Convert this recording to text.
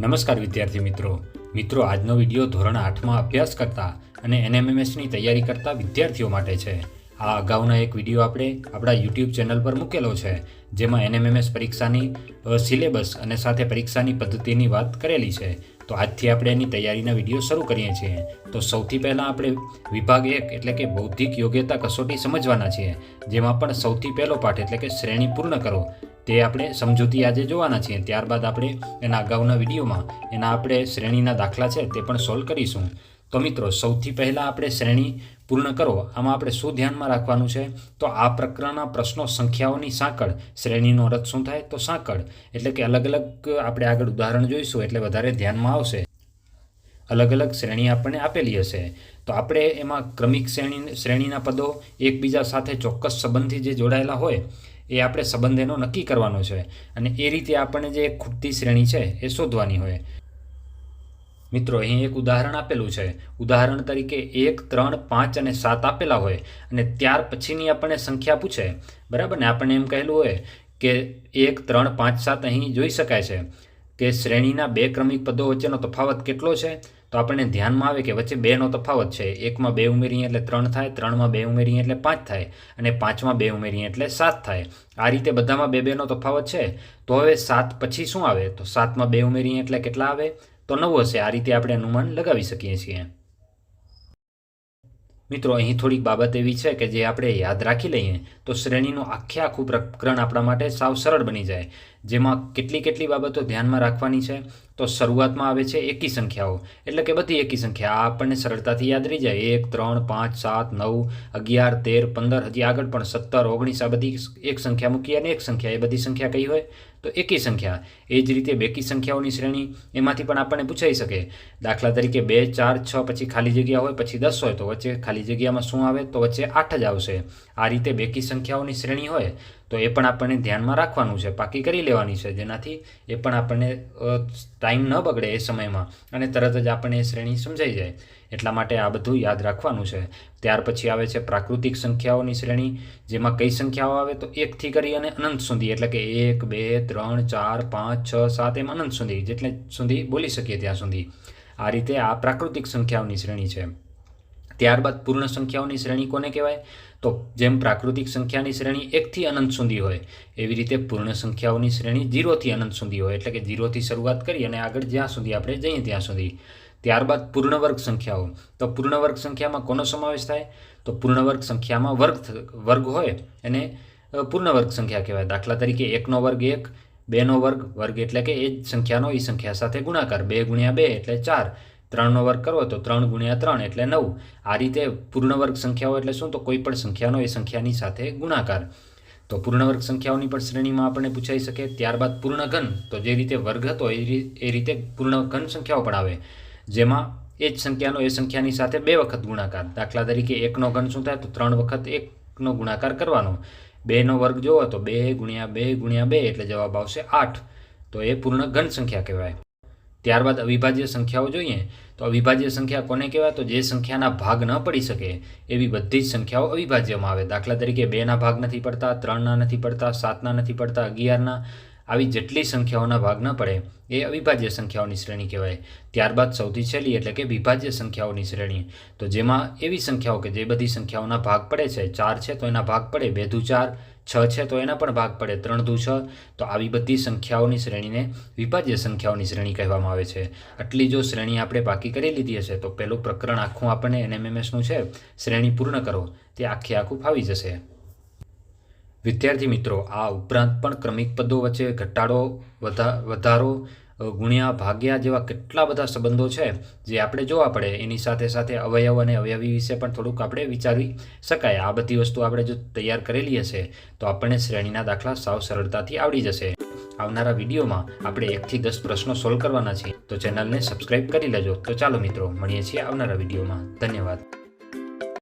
નમસ્કાર વિદ્યાર્થી મિત્રો. મિત્રો, આજનો વીડિયો ધોરણ આઠમાં અભ્યાસ કરતા અને એનએમએમએસની તૈયારી કરતા વિદ્યાર્થીઓ માટે છે. આ અગાઉના એક વીડિયો આપણે આપણા યુટ્યુબ ચેનલ પર મૂકેલો છે, જેમાં એનએમએમએસ પરીક્ષાની સિલેબસ અને સાથે પરીક્ષાની પદ્ધતિની વાત કરેલી છે. તો આજથી આપણે એની તૈયારીના વીડિયો શરૂ કરીએ છીએ. તો સૌથી પહેલાં આપણે વિભાગ એક એટલે કે બૌદ્ધિક યોગ્યતા કસોટી સમજવાના છીએ, જેમાં પણ સૌથી પહેલો પાઠ એટલે કે શ્રેણી પૂર્ણ કરો. તે આપણે સમજૂતી આજે જોવાના છીએ. ત્યારબાદ આપણે એના અગાઉના વિડીયોમાં એના આપણે શ્રેણીના દાખલા છે તે પણ સોલ્વ કરીશું. તો મિત્રો, સૌથી પહેલાં આપણે શ્રેણી પૂર્ણ કરો. આમાં આપણે શું ધ્યાનમાં રાખવાનું છે? તો આ પ્રકરણના પ્રશ્નો સંખ્યાઓની સાંકળ. શ્રેણીનો અર્થ શું થાય? તો સાંકળ. એટલે કે અલગ અલગ આપણે આગળ ઉદાહરણ જોઈશું, એટલે વધારે ધ્યાનમાં આવશે. અલગ અલગ શ્રેણી આપણને આપેલી હશે. તો આપણે એમાં ક્રમિક શ્રેણી, શ્રેણીના પદો એકબીજા સાથે ચોક્કસ સંબંધથી જે જોડાયેલા હોય, એ આપણે સંબંધ એનો નક્કી કરવાનો છે. અને એ રીતે આપણને જે ખૂટતી શ્રેણી છે, એ શોધવાની હોય. મિત્રો, અહીં એક ઉદાહરણ આપેલું છે. ઉદાહરણ તરીકે એક, ત્રણ, પાંચ અને સાત આપેલા હોય અને ત્યાર પછીની આપણને સંખ્યા પૂછે. બરાબર ને? આપણને એમ કહેલું હોય કે એક, ત્રણ, પાંચ, સાત અહીં જોઈ શકાય છે. કે શ્રેણીના બે ક્રમિક પદો વચ્ચેનો તફાવત કેટલો છે? તો આપણને ધ્યાનમાં આવે કે વચ્ચે બેનો તફાવત છે. એકમાં બે ઉમેરીએ એટલે ત્રણ થાય, ત્રણમાં બે ઉમેરીએ એટલે પાંચ થાય અને પાંચમાં બે ઉમેરીએ એટલે સાત થાય. આ રીતે બધામાં બે બેનો તફાવત છે. તો હવે સાત પછી શું આવે? તો સાતમાં બે ઉમેરીએ એટલે કેટલા આવે? તો નવો હશે આ રીતે આપણે અનુમાન લગાવી શકીએ છીએ. મિત્રો, અહીં થોડીક બાબત એવી છે કે જે આપણે યાદ રાખી લઈએ તો શ્રેણીનું આખે આખું પ્રકરણ આપણા માટે સાવ સરળ બની જાય. જેમાં કેટલી કેટલી બાબતો ધ્યાનમાં રાખવાની છે તો શરૂઆતમાં આવે છે એકી સંખ્યાઓ. એટલે કે બધી એકી સંખ્યા. આ આપણને સરળતાથી યાદ રહી જાય. એક, ત્રણ, પાંચ, સાત, નવ, અગિયાર, તેર, પંદર, હજી આગળ પણ સત્તર, ઓગણીસ, આ બધી એક સંખ્યા મૂકી અને એક સંખ્યા એ બધી સંખ્યા કઈ હોય? તો એકી સંખ્યા. એ જ રીતે બેકી સંખ્યાઓની શ્રેણી, એમાંથી પણ આપણને પૂછાઈ શકે, દાખલા તરીકે બે, ચાર, છ પછી ખાલી જગ્યા હોય, પછી દસ હોય, તો વચ્ચે ખાલી જગ્યામાં શું આવે? તો વચ્ચે આઠ જ આવશે. આ રીતે બેકી સંખ્યાઓની શ્રેણી હોય તો એ પણ આપણને ધ્યાનમાં રાખવાનું છે, પાકી કરી લેવાની છે. જેનાથી એ પણ આપણને ટાઈમ ન બગડે એ સમયમાં અને તરત જ આપણને એ શ્રેણી સમજાઈ જાય. એટલા માટે આ બધું યાદ રાખવાનું છે. ત્યાર પછી આવે છે પ્રાકૃતિક સંખ્યાઓની શ્રેણી, જેમાં કઈ સંખ્યાઓ આવે તો એકથી કરી અને અનંત સુધી, એટલે કે એક, બે, ત્રણ, ચાર, પાંચ, છ, સાત એમ અનંત સુધી, જેટલે સુધી બોલી શકીએ ત્યાં સુધી. આ રીતે આ પ્રાકૃતિક સંખ્યાઓની શ્રેણી છે. ત્યારબાદ પૂર્ણ સંખ્યાઓની શ્રેણી કોને કહેવાય? તો જેમ પ્રાકૃતિક સંખ્યાની શ્રેણી એકથી અનંત સુધી હોય, એવી રીતે પૂર્ણ સંખ્યાઓની શ્રેણી જીરોથી અનંત સુધી હોય, એટલે કે જીરોથી શરૂઆત કરી અને આગળ જ્યાં સુધી આપણે જઈએ ત્યાં સુધી. ત્યારબાદ પૂર્ણ વર્ગ સંખ્યાઓ. તો પૂર્ણવર્ગ સંખ્યામાં કોનો સમાવેશ થાય? તો પૂર્ણવર્ગ સંખ્યામાં વર્ગ વર્ગ હોય એને પૂર્ણવર્ગ પૂર્ણ વર્ગ સંખ્યા કહેવાય. દાખલા તરીકે એકનો વર્ગ એક, બેનો વર્ગ વર્ગ એટલે કે એ જ સંખ્યાનો એ સંખ્યા સાથે ગુણાકાર. બે ગુણ્યા બે એટલે ચાર. ત્રણનો વર્ગ કરવો તો ત્રણ ગુણ્યા ત્રણ એટલે નવ. આ રીતે પૂર્ણવર્ગ સંખ્યાઓ એટલે શું? તો કોઈ પણ સંખ્યાનો એ સંખ્યાની સાથે ગુણાકાર. તો પૂર્ણવર્ગ સંખ્યાઓની પણ શ્રેણીમાં આપણને પૂછાઈ શકે. ત્યારબાદ પૂર્ણ ઘન તો જે રીતે વર્ગ હતો એ રીતે પૂર્ણ ઘન સંખ્યાઓ પણ આવે. જેમાં એ જ સંખ્યાનો એ સંખ્યાની સાથે બે વખત ગુણાકાર. દાખલા તરીકે એકનો ઘન શું થાય? તો ત્રણ વખત એકનો ગુણાકાર કરવાનો. બેનો વર્ગ જોવો તો બે ગુણ્યા બે ગુણ્યા બે એટલે જવાબ આવશે આઠ. તો એ પૂર્ણ ઘન સંખ્યા કહેવાય. ત્યારબાદ અવિભાજ્ય સંખ્યાઓ જોઈએ તો અવિભાજ્ય સંખ્યા કોને કહેવાય? તો જે સંખ્યાના ભાગ ન પડી શકે એવી બધી જ સંખ્યાઓ અવિભાજ્યમાં આવે. દાખલા તરીકે બેના ભાગ નથી પડતા, ત્રણના નથી પડતા, સાતના નથી પડતા, અગિયારના આવી જેટલી સંખ્યાઓના ભાગ ન પડે, એ અવિભાજ્ય સંખ્યાઓની શ્રેણી કહેવાય. ત્યારબાદ સૌથી છેલ્લી એટલે કે વિભાજ્ય સંખ્યાઓની શ્રેણી. તો જેમાં એવી સંખ્યાઓ કે જે બધી સંખ્યાઓના ભાગ પડે છે, ચાર છે તો એના ભાગ પડે, બે દુ ચાર, છ છે તો એના પણ ભાગ પડે, ત્રણ દુ છ, તો આવી બધી સંખ્યાઓની શ્રેણીને વિભાજ્ય સંખ્યાઓની શ્રેણી કહેવામાં આવે છે. આટલી જો શ્રેણી આપણે બાકી કરી લીધી હશે, તો પહેલું પ્રકરણ આખું આપણને એનએમએમએસનું છે, શ્રેણી પૂર્ણ કરો. તે આખે આખું ફાવી જશે. વિદ્યાર્થી મિત્રો, આ ઉપરાંત પણ ક્રમિક પદો વચ્ચે ઘટાડો, વધા, વધારો ગુણ્યા, ભાગ્યા જેવા કેટલા બધા સંબંધો છે, જે આપણે જોવા પડે. એની સાથે સાથે અવયવ અને અવયવી વિશે પણ થોડુંક આપણે વિચારી શકાય. આ બધી વસ્તુ આપણે જો તૈયાર કરેલી હશે, તો આપણને શ્રેણીના દાખલા સાવ સરળતાથી આવડી જશે. આવનારા વિડીયોમાં આપણે એકથી દસ પ્રશ્નો સોલ્વ કરવાના છીએ. તો ચેનલને સબસ્ક્રાઇબ કરી લેજો. તો ચાલો મિત્રો, મળીએ છીએ આવનારા વિડીયોમાં. ધન્યવાદ.